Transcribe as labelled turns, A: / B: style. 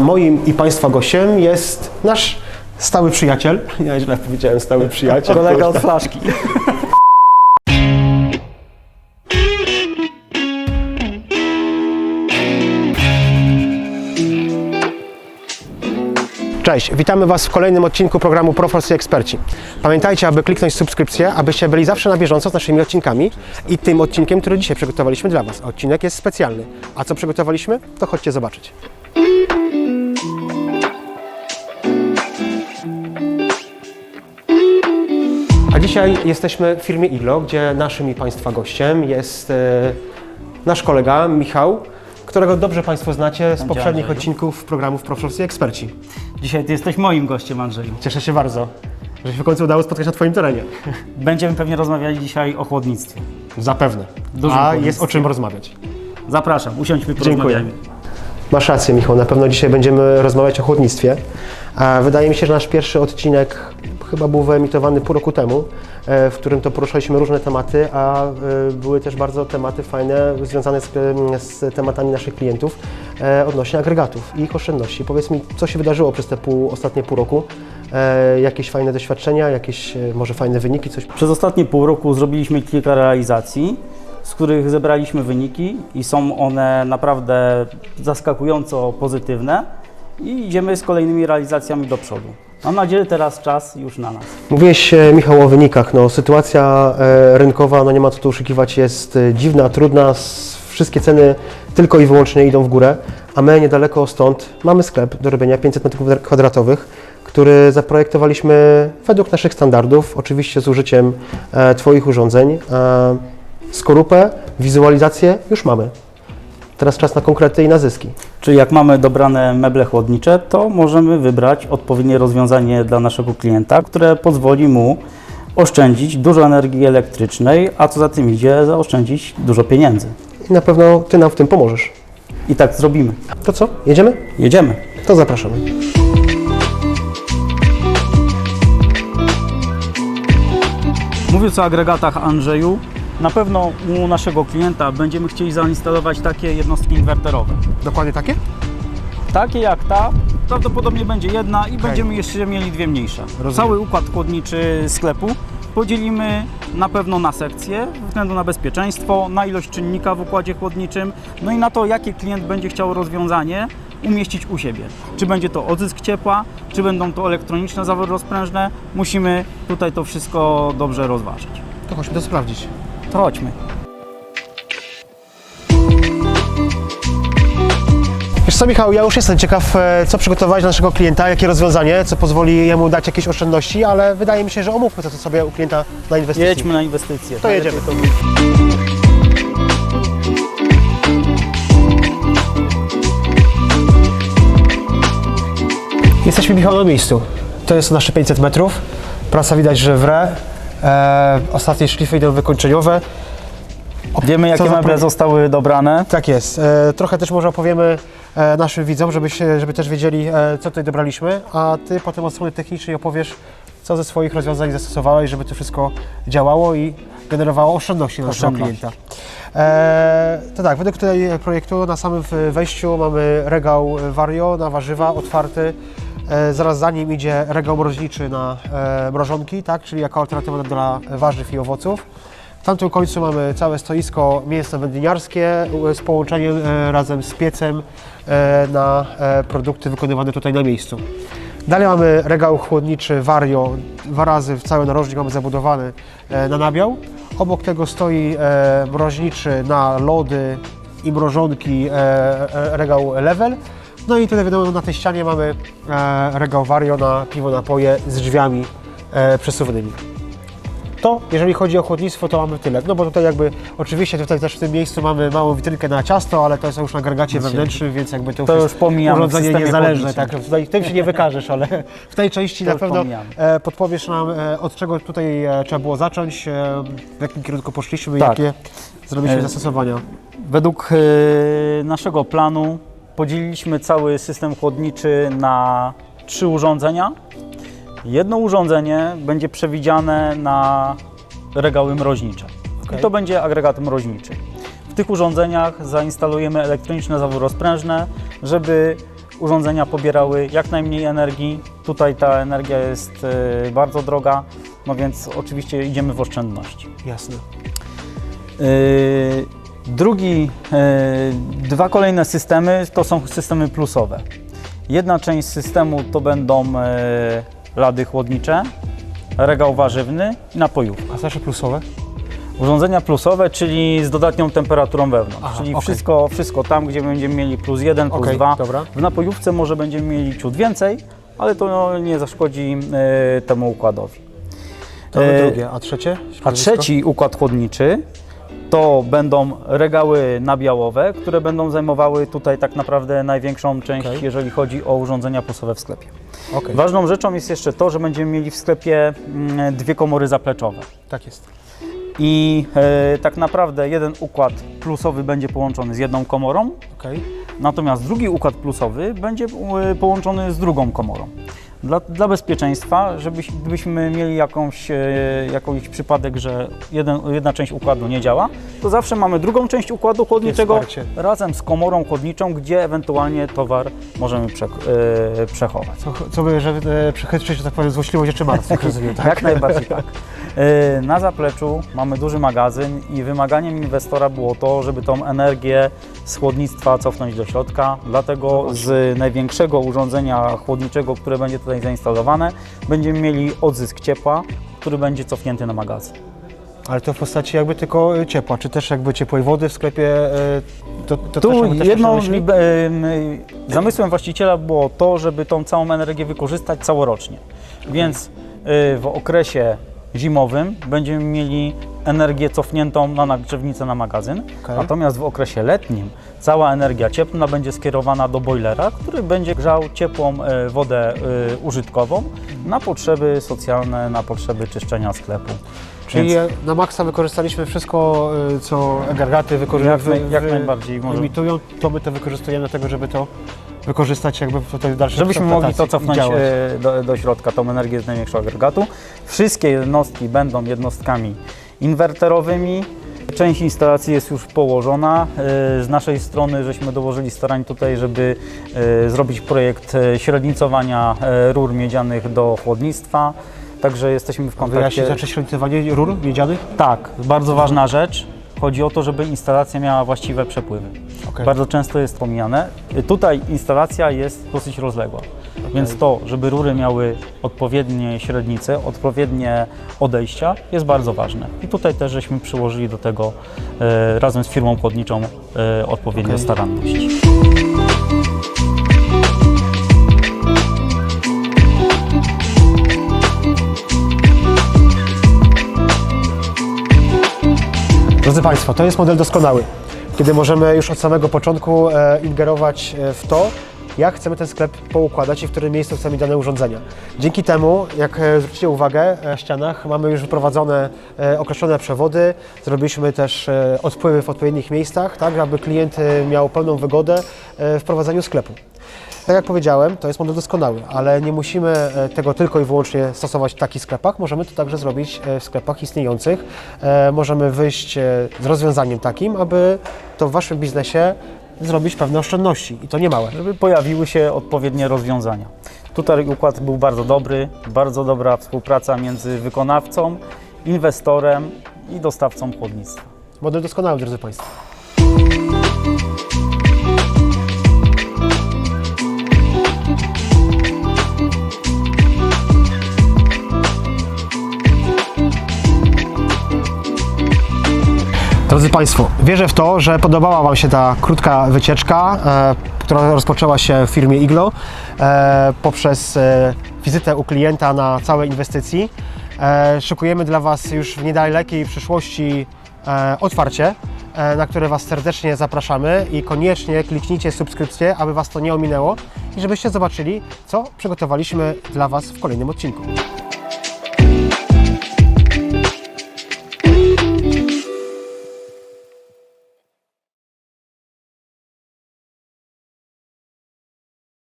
A: Moim i Państwa gościem jest nasz stały przyjaciel. Ja źle powiedziałem stały przyjaciel.
B: Kolega od flaszki.
A: Cześć, witamy Was w kolejnym odcinku programu Proforce i Eksperci. Pamiętajcie, aby kliknąć subskrypcję, abyście byli zawsze na bieżąco z naszymi odcinkami i tym odcinkiem, który dzisiaj przygotowaliśmy dla Was. Odcinek jest specjalny. A co przygotowaliśmy? To chodźcie zobaczyć. A dzisiaj jesteśmy w firmie Iglo, gdzie naszym i Państwa gościem jest e, nasz kolega Michał, którego dobrze Państwo znacie z poprzednich
B: Andrzeju.
A: odcinków programów Proforce i Eksperci.
B: Dzisiaj ty jesteś moim gościem, Andrzeju.
A: Cieszę się bardzo, że się w końcu udało spotkać na Twoim terenie.
B: Będziemy pewnie rozmawiali dzisiaj o chłodnictwie.
A: Zapewne.
B: Dużym
A: A
B: chłodnictwie.
A: jest o czym rozmawiać.
B: Zapraszam, usiądźmy,
A: Dziękuję.
B: porozmawiajmy.
A: Masz rację, Michał. Na pewno dzisiaj będziemy rozmawiać o chłodnictwie. Wydaje mi się, że nasz pierwszy odcinek chyba był wyemitowany pół roku temu, e, w którym to poruszaliśmy różne tematy, a e, były też bardzo tematy fajne związane z, z tematami naszych klientów e, odnośnie agregatów i ich oszczędności. Powiedz mi, co się wydarzyło przez te pół, ostatnie pół roku? Jakieś fajne doświadczenia, jakieś może fajne wyniki, coś
B: Przez ostatnie pół roku zrobiliśmy kilka realizacji, z których zebraliśmy wyniki i są one naprawdę zaskakująco pozytywne i idziemy z kolejnymi realizacjami do przodu. Mam nadzieję, że teraz czas już na nas.
A: Mówiłeś, e, Michał, o wynikach. No, sytuacja e, rynkowa, no nie ma co tu oszukiwać, jest e, dziwna, trudna. Wszystkie ceny tylko i wyłącznie idą w górę, a my niedaleko stąd mamy sklep do robienia 500 m2, który zaprojektowaliśmy według naszych standardów, oczywiście z użyciem Twoich urządzeń. Skorupę, wizualizację już mamy. Teraz czas na konkrety i na zyski.
B: Czyli jak mamy dobrane meble chłodnicze, to możemy wybrać odpowiednie rozwiązanie dla naszego klienta, które pozwoli mu oszczędzić dużo energii elektrycznej, a co za tym idzie, zaoszczędzić dużo pieniędzy.
A: I na pewno Ty nam w tym pomożesz.
B: I tak zrobimy.
A: To co? Jedziemy?
B: Jedziemy.
A: To zapraszamy.
B: Mówiąc o agregatach Andrzeju, na pewno u naszego klienta będziemy chcieli zainstalować takie jednostki inwerterowe.
A: Dokładnie takie?
B: Takie jak ta, prawdopodobnie będzie jedna i będziemy jeszcze mieli dwie mniejsze.
A: Rozumiem.
B: Cały układ chłodniczy sklepu podzielimy na pewno na sekcje, ze względu na bezpieczeństwo, na ilość czynnika w układzie chłodniczym, no i na to, jakie klient będzie chciał rozwiązanie umieścić u siebie. Czy będzie to odzysk ciepła, czy będą to elektroniczne zawory rozprężne, musimy tutaj to wszystko dobrze rozważyć.
A: To chodźmy to sprawdzić.
B: To chodźmy.
A: Wiesz co, Michał, ja już jestem ciekaw, e, co przygotować dla naszego klienta, jakie rozwiązanie, co pozwoli jemu dać jakieś oszczędności, ale wydaje mi się, że omówmy to, co sobie u klienta na inwestycji.
B: Jedźmy na inwestycje.
A: To jedziemy. Jesteśmy, Michał, na miejscu. To jest nasze 500 metrów. Prasa widać, że wre. E, ostatnie szlify idą wykończeniowe.
B: Wiemy, jakie
A: za
B: meble
A: pro-
B: zostały dobrane.
A: Tak jest. E, trochę też może opowiemy e, naszym widzom, żeby, się, żeby też wiedzieli, e, co tutaj dobraliśmy, a Ty potem od strony technicznej opowiesz, co ze swoich rozwiązań zastosowałeś, żeby to wszystko działało i generowało oszczędności dla naszego
B: Oszczędności.
A: klienta. E, to tak, według tutaj projektu na samym wejściu mamy regał Vario na warzywa otwarty. E, zaraz za nim idzie regał mroźniczy na e, mrożonki, tak, czyli jako alternatywa dla warzyw i owoców. W tamtym końcu mamy całe stoisko mięsno-wędliniarskie e, z połączeniem e, razem z piecem na produkty wykonywane tutaj na miejscu. Dalej mamy regał chłodniczy Vario, dwa razy w cały narożnik mamy zabudowany na nabiał. Obok tego stoi mroźniczy na lody i mrożonki regał Level. No i tutaj wiadomo na tej ścianie mamy e, regał Vario na piwo, napoje z drzwiami e, przesuwanymi. To, jeżeli chodzi o chłodnictwo, to mamy tyle. No bo tutaj jakby, oczywiście tutaj też w tym miejscu mamy małą witrynkę na ciasto, ale to jest już na agregacie wewnętrznym, więc jakby to,
B: To
A: już
B: już w
A: urządzenie niezależne. Tak, tutaj tym się nie wykażesz, ale w tej części
B: To
A: na pewno
B: pomijamy.
A: e, podpowiesz nam, e, od czego tutaj e, trzeba było zacząć, w jakim kierunku poszliśmy i
B: Tak.
A: jakie zrobiliśmy zastosowania.
B: Według naszego planu podzieliliśmy cały system chłodniczy na trzy urządzenia. Jedno urządzenie będzie przewidziane na regały mroźnicze.
A: Okej.
B: I to będzie agregat mroźniczy. W tych urządzeniach zainstalujemy elektroniczne zawory rozprężne, żeby urządzenia pobierały jak najmniej energii. Tutaj ta energia jest e, bardzo droga, no więc oczywiście idziemy w oszczędności.
A: Jasne.
B: Yy, Drugi, yy, dwa kolejne systemy to są systemy plusowe. Jedna część systemu to będą yy, lady chłodnicze, regał warzywny i napojówka.
A: A znaczy plusowe?
B: Urządzenia plusowe, czyli z dodatnią temperaturą wewnątrz,
A: Aha,
B: czyli
A: okej.
B: wszystko, wszystko tam, gdzie będziemy mieli plus 1, plus
A: Okej,
B: 2.
A: dobra.
B: W napojówce może będziemy mieli ciut więcej, ale to nie zaszkodzi yy, temu układowi.
A: To
B: E,
A: drugie. A trzecie?
B: A trzeci układ chłodniczy to będą regały nabiałowe, które będą zajmowały tutaj tak naprawdę największą część,
A: Okej.
B: jeżeli chodzi o urządzenia plusowe w sklepie.
A: Okej,
B: Ważną rzeczą jest jeszcze to, że będziemy mieli w sklepie mm, dwie komory zapleczowe.
A: tak jest.
B: I e, tak naprawdę jeden układ plusowy będzie połączony z jedną komorą,
A: Okej.
B: natomiast drugi układ plusowy będzie e, połączony z drugą komorą. Dla, dla bezpieczeństwa, żeby, gdybyśmy mieli jakąś, e, jakąś przypadek, że jeden, jedna część układu nie działa, to zawsze mamy drugą część układu chłodniczego razem z komorą chłodniczą, gdzie ewentualnie towar możemy prze, e, przechować.
A: Co, co by, żeby e, przechytrzyć, że tak powiem, złośliwość rzeczy martwych, rozumiem, tak?
B: Jak najbardziej tak. E, Na zapleczu mamy duży magazyn i wymaganiem inwestora było to, żeby tą energię z chłodnictwa cofnąć do środka. Dlatego z największego urządzenia chłodniczego, które będzie tutaj zainstalowane, będziemy mieli odzysk ciepła, który będzie cofnięty na magazyn.
A: Ale to w postaci jakby tylko e, ciepła, czy też jakby ciepłej wody w sklepie, e, to, to też
B: Tu
A: też
B: jedną
A: myśli?
B: em, zamysłem właściciela było to, żeby tą całą energię wykorzystać całorocznie. Więc y, w okresie zimowym będziemy mieli energię cofniętą na nagrzewnicę na magazyn,
A: Okej.
B: natomiast w okresie letnim cała energia cieplna będzie skierowana do boilera, który będzie grzał ciepłą e, wodę e, użytkową na potrzeby socjalne, na potrzeby czyszczenia sklepu.
A: Czyli
B: Więc-
A: na maksa wykorzystaliśmy wszystko, y, co agregaty wykorzystują,
B: Jak naj- jak najbardziej może.
A: to my to wykorzystujemy do tego, żeby to wykorzystać jakby w tej dalszej
B: Żebyśmy mogli to cofnąć e, do, do środka, tą energię z największego agregatu. Wszystkie jednostki będą jednostkami inwerterowymi. Część instalacji jest już położona. E, Z naszej strony żeśmy dołożyli starań tutaj, żeby e, zrobić projekt średnicowania rur miedzianych do chłodnictwa. Także jesteśmy w kontakcie.
A: znaczy średnicowanie rur miedzianych?
B: Tak, bardzo ważna rzecz. Chodzi o to, żeby instalacja miała właściwe przepływy.
A: Okej.
B: Bardzo często jest pomijane. Tutaj instalacja jest dosyć rozległa, więc to, żeby rury miały odpowiednie średnice, odpowiednie odejścia jest bardzo ważne. I tutaj też żeśmy przyłożyli do tego e, razem z firmą chłodniczą e, odpowiednią
A: Okej.
B: staranność.
A: Drodzy Państwo, to jest model doskonały, kiedy możemy już od samego początku e, ingerować e, w to, jak chcemy ten sklep poukładać i w którym miejscu chcemy dane urządzenia. Dzięki temu, jak e, zwrócicie uwagę, w ścianach mamy już wyprowadzone określone przewody, zrobiliśmy też odpływy w odpowiednich miejscach, tak aby klient miał pełną wygodę w prowadzeniu sklepu. Tak jak powiedziałem, to jest model doskonały, ale nie musimy e, tego tylko i wyłącznie stosować w takich sklepach. Możemy to także zrobić e, w sklepach istniejących. E, Możemy wyjść z rozwiązaniem takim, aby to w Waszym biznesie zrobić pewne oszczędności i to nie małe.
B: żeby pojawiły się odpowiednie rozwiązania. Tutaj układ był bardzo dobry, bardzo dobra współpraca między wykonawcą, inwestorem i dostawcą chłodnictwa.
A: Model doskonały, drodzy Państwo. Drodzy Państwo, wierzę w to, że podobała Wam się ta krótka wycieczka, e, która rozpoczęła się w firmie Iglo e, poprzez e, wizytę u klienta na całej inwestycji. E, szykujemy dla Was już w niedalekiej przyszłości e, otwarcie, e, na które Was serdecznie zapraszamy i koniecznie kliknijcie subskrypcję, aby Was to nie ominęło i żebyście zobaczyli, co przygotowaliśmy dla Was w kolejnym odcinku.